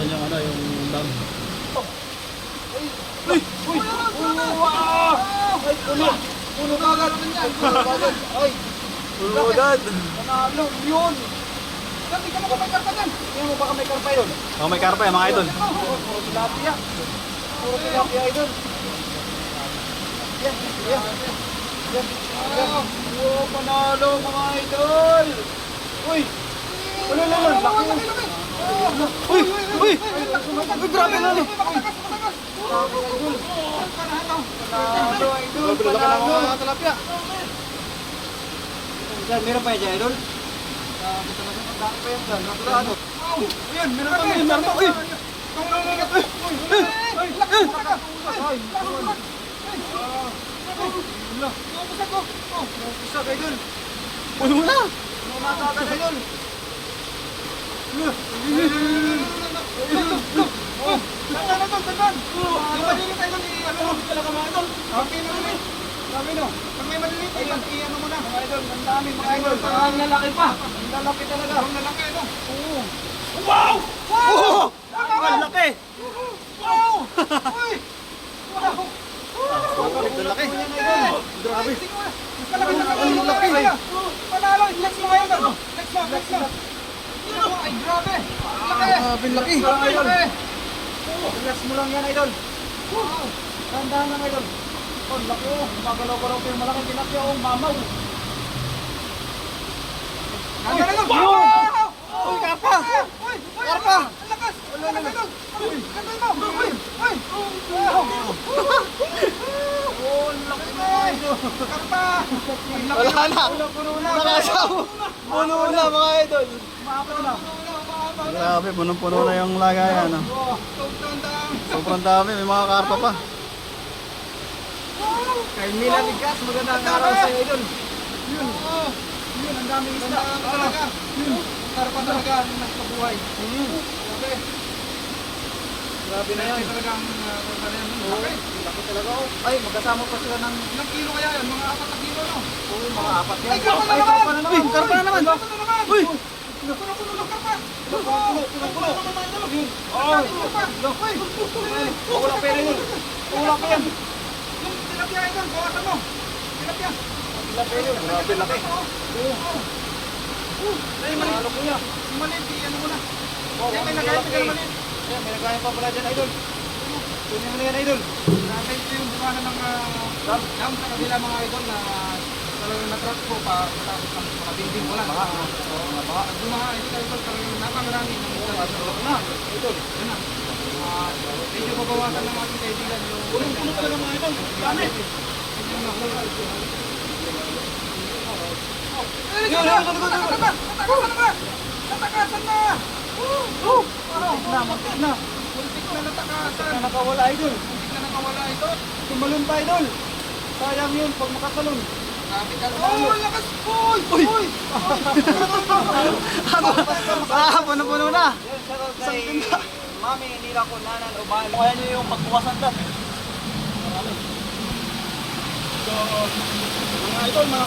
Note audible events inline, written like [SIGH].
buksan yung ano, yung bag. Uy! Uy! Wow! Ay, puno! Puno kagad! Ay, puno kagad! Ay! Puno agad. Panalo! Yun! Sabi ka mo may karpa dyan! Tingnan mo baka may karpa yun. Oh, may karpa yan mga idol. Puro tilapia. Puro tilapia idol. Yan, yan. Yan, yan. Wow, panalo mga idol! Uy! Ulo, ulo, ulo. Laki yun. Uy! Uy! Uy, grabe na ni. Grabe, idol. Panalo, idol. Grabe, laki ng mga Panalo. tilapia. Sir, meron pa yan, idol? Grabe talaga. Ang dami pa yan, sir. Naturado. Ayun, meron pa, Uy, meron pa, uy! Puno na! Ang lalaki pa. Ang lalaki talaga. Ang lalaki, ano? Oo. Oh! [LAUGHS] Ang laki! Wow! Uy! Wow! Ito laki. Grabe. Malaki na kalaki. Ang laki. Panalo. Flex mo ngayon. ano? Flex mo, flex mo. Mo. Ay, grabe. Ang laki. Grabe, laki. Grabe, laki. Relax mo lang yan, idol. Wow. Tandaan lang, idol. Oh, laki oh. Magalaw-galaw pa yung malaking tilapia oh. Mamaw. Tandaan, idol. Wow! Uy, karpa! Uy! Uy! Karpa! Ang lakas! Ang lakas, idol! Uy! Ganda mo! Uy! Uy! Oh, ang laki mo, idol! Laki. Wala na. Na. Nakasaw! Puno na mga idol! Maapaw na. Grabe, punong-puno na yung lagayan. ah. Sobrang dami, may mga karpa pa. Kay Milan Igas, magandang araw sa iyo, idol. Yun. Yun, ang daming isda. Talaga. Yun. Karpa talaga ang nagpabuhay. Grabe. Grabe na yan. Talaga ang karpa na yan. Laki. Laki talaga. oh. Ay, magkasama pa sila ng... Ilang kilo kaya yan? Mga apat na kilo, no? Oo, mga apat yan. Ay, karpa na naman! Uy, karpa na naman! Karpa na naman! Uy! Puno-puno ng karpa! Yun. Uy! Wala pa yan. Wala pa yan. Yung tilapia ito, bawasan mo. Tilapia. Tilapia yun. Grabe. Oo. Ay, maliit. Ano ko niya? Ano mo na. Yan, may nagayat ka maliit. Yan, may nagayat pa idol. Na yan, idol. Grabe ito yung bukanan ng dam. Dam sa kabila mga idol na talagang na-trap ko pa matapos ng mga building wala. Baka, oo, mga baka. Yung mga idol, idol, talagang napakarami ng isda. Na, idol. Yan na. Ah, medyo babawasan ng ating kaibigan yung... Punong-puno talaga mga idol. Dami. Yun, yun, yun, yun, yun. Natakasan na! Natakasan na! Oh, ano? Na, muntik na. Muntik na natakasan. Na nakawala, idol. Muntik na nakawala, idol. Tumalon pa, idol. Sayang yun pag makasalon. Oh, lakas! Uy! Uy! Ah, puno-puno na! Yes, shoutout kay Mami Nila Kunanan Ubal. Kaya niyo yung pagbukasan ka. Mga idol, mga